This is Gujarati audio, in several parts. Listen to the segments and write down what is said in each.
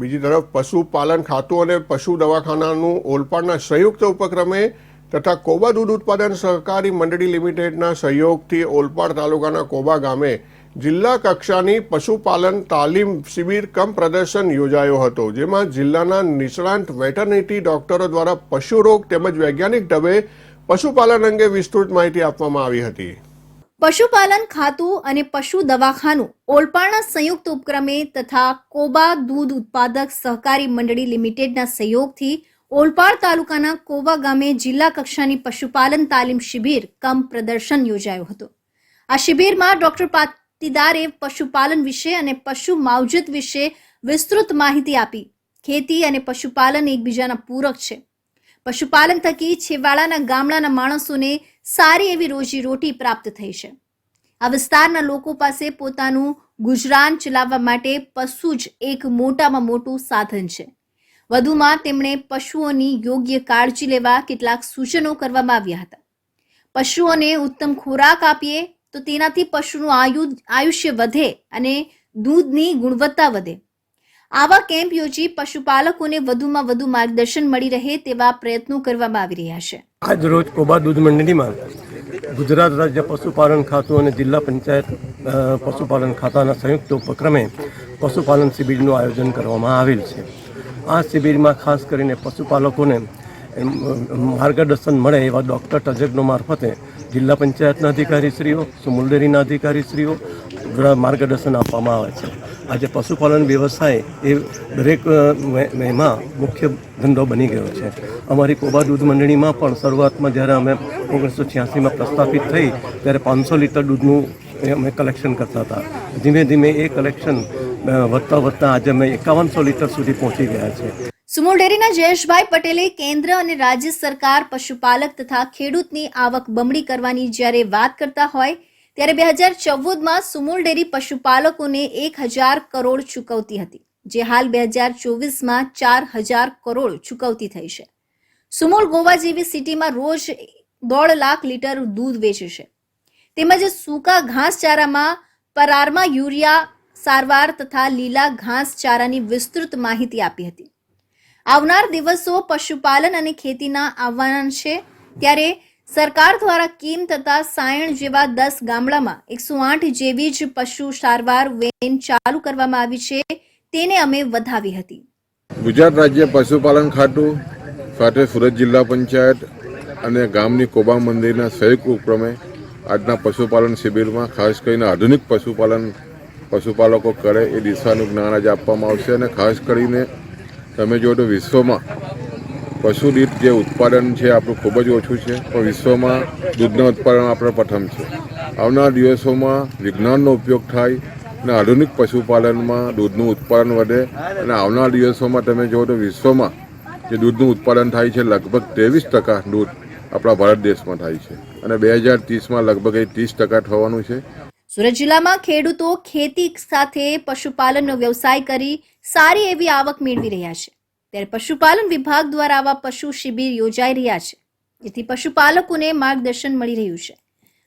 બીજી તરફ પશુપાલન ખાતું અને પશુ દવાખાનાનું ઓલપાડના સંયુક્ત ઉપક્રમે તથા કોબા દૂધ ઉત્પાદન સહકારી મંડળી લિમિટેડના સહયોગથી ઓલપાડ તાલુકાના કોબા ગામે જિલ્લા કક્ષાની પશુપાલન તાલીમ શિબિર કમ પ્રદર્શન યોજાયો હતો, જેમાં જિલ્લાના નિષ્ણાંત વેટરનિટી ડોક્ટરો દ્વારા પશુરોગ તેમજ વૈજ્ઞાનિક ઢબે પશુપાલન અંગે વિસ્તૃત માહિતી આપવામાં આવી હતી. પશુપાલન ખાતું અને પશુ દવાખાનું ઓલપાડના સંયુક્ત ઉપક્રમે તથા કોબા દૂધ ઉત્પાદક સહકારી મંડળી લિમિટેડના સહયોગથી ઓલપાડ તાલુકાના કોબા ગામે જિલ્લા કક્ષાની પશુપાલન તાલીમ શિબિર કમ પ્રદર્શન યોજાયો હતો. આ શિબિરમાં ડોક્ટર પાટીદારે પશુપાલન વિશે અને પશુ માવજત વિશે વિસ્તૃત માહિતી આપી. ખેતી અને પશુપાલન એકબીજાના પૂરક છે. પશુપાલન થકી છેવાડાના ગામડાના માણસોને સારી એવી રોજી રોટી પ્રાપ્ત થઈ છે. આ વિસ્તારના લોકો પાસે પોતાનું ગુજરાન ચલાવવા માટે પશુ જ એક મોટામાં મોટું સાધન છે. વધુમાં તેમણે પશુઓની યોગ્ય કાળજી લેવા કેટલાક સૂચનો કરવામાં આવ્યા હતા. પશુઓને ઉત્તમ ખોરાક આપીએ તો તેનાથી પશુનું આયુ, આયુષ્ય વધે અને દૂધની ગુણવત્તા વધે. આવા કેમ્પ યોજી પશુપાલકોને વધુમાં વધુ માર્ગદર્શન મળી રહે તેવા પ્રયત્નો કરવામાં આવી રહ્યા છે. આજ રોજ કોબા દૂધ મંડળીમાં ગુજરાત રાજ્ય પશુપાલન ખાતું અને જિલ્લા પંચાયત પશુપાલન ખાતાના સંયુક્ત ઉપક્રમે પશુપાલન શિબિરનું આયોજન કરવામાં આવેલ છે. આ શિબિરમાં ખાસ કરીને પશુપાલકોને માર્ગદર્શન મળે એવા ડૉક્ટર તજજ્ઞો મારફતે જિલ્લા પંચાયતના અધિકારીશ્રીઓ, સુમુલ ડેરીના અધિકારીશ્રીઓ માર્ગદર્શન આપવામાં આવે છે. આજે પશુપાલન વ્યવસાય એ દરેક એમાં મુખ્ય ધંધો બની ગયો છે. અમારી કોબા દૂધ મંડળીમાં પણ શરૂઆતમાં જ્યારે અમે ઓગણીસો છ્યાસીમાં પ્રસ્થાપિત થઈ, ત્યારે પાંચસો લીટર દૂધનું અમે કલેક્શન કરતા હતા. ધીમે ધીમે એ કલેક્શન વધતા વધતા આજે અમે એકાવનસો લીટર સુધી પહોંચી ગયા છે. સુમો ડેરીના જયેશભાઈ પટેલે કેન્દ્ર અને રાજ્ય સરકાર, પશુપાલક તથા ખેડૂતની આવક બમણી કરવાની જ્યારે વાત કરતા હોય ત્યારે બે હજાર ચૌદમાં સુમુલ ડેરી પશુપાલકોને એક હજાર કરોડ ચૂકવતી હતી, જે હાલ બે હજાર ચોવીસમાં ચાર હજાર કરોડ ચૂકવતી થઈ છે. સુમુલ ગોવા જેવી સિટીમાં રોજ દોઢ લાખ લીટર દૂધ વેચે છે. તેમજ સૂકા ઘાસચારામાં પરારમાં યુરિયા, સારવાર તથા લીલા ઘાસચારાની વિસ્તૃત માહિતી આપી હતી. આવનાર દિવસો પશુપાલન અને ખેતીના આવવાના છે, ત્યારે સરકાર દ્વારા કીમ તથા સાયણ જેવા દસ ગામડામાં એકસો આઠ જેવી જ પશુ સારવાર વેન ચાલુ કરવામાં આવી છે, તેને અમે વધાવી હતી. ગુજરાત રાજ્ય પશુપાલન ખાતું, સાથે સુરત જિલ્લા પંચાયત અને ગામની કોબા મંદિરના સંયુક્ત ઉપક્રમે આજના પશુપાલન શિબિરમાં ખાસ કરીને આધુનિક પશુપાલન પશુપાલકો કરે એ દિશાનું જ્ઞાન આજે આપવામાં આવશે અને ખાસ કરીને તમે જુઓ તો વિશ્વમાં પશુ દીઠ જે ઉત્પાદન છે, આપણું ખૂબ જ ઓછું છે, પણ વિશ્વમાં દૂધના ઉત્પાદન આપણે પ્રથમ છે. આવનાર દિવસોમાં વિજ્ઞાનનો ઉપયોગ થાય અને આધુનિક પશુપાલનમાં દૂધનું ઉત્પાદન વધે અને આવનાર દિવસોમાં તમે જુઓ તો વિશ્વમાં જે દૂધનું ઉત્પાદન થાય છે, લગભગ ત્રેવીસ ટકા દૂધ આપણા ભારત દેશમાં થાય છે અને બે હજાર ત્રીસમાં લગભગ એ ત્રીસ ટકા થવાનું છે. સુરત જિલ્લામાં ખેડૂતો ખેતી સાથે પશુપાલનનો વ્યવસાય કરી સારી એવી આવક મેળવી રહ્યા છે. ત્યારે પશુપાલન વિભાગ દ્વારા આવા પશુ શિબિર યોજાઈ રહ્યા છે. જેથી પશુપાલકોને માર્ગદર્શન મળી રહ્યું છે.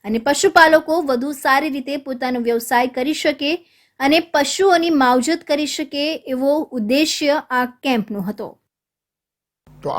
અને પશુપાલકો વધુ સારી રીતે પોતાનો વ્યવસાય કરી શકે અને પશુઓની માવજત કરી શકે એવો ઉદ્દેશ્ય આ કેમ્પનો હતો.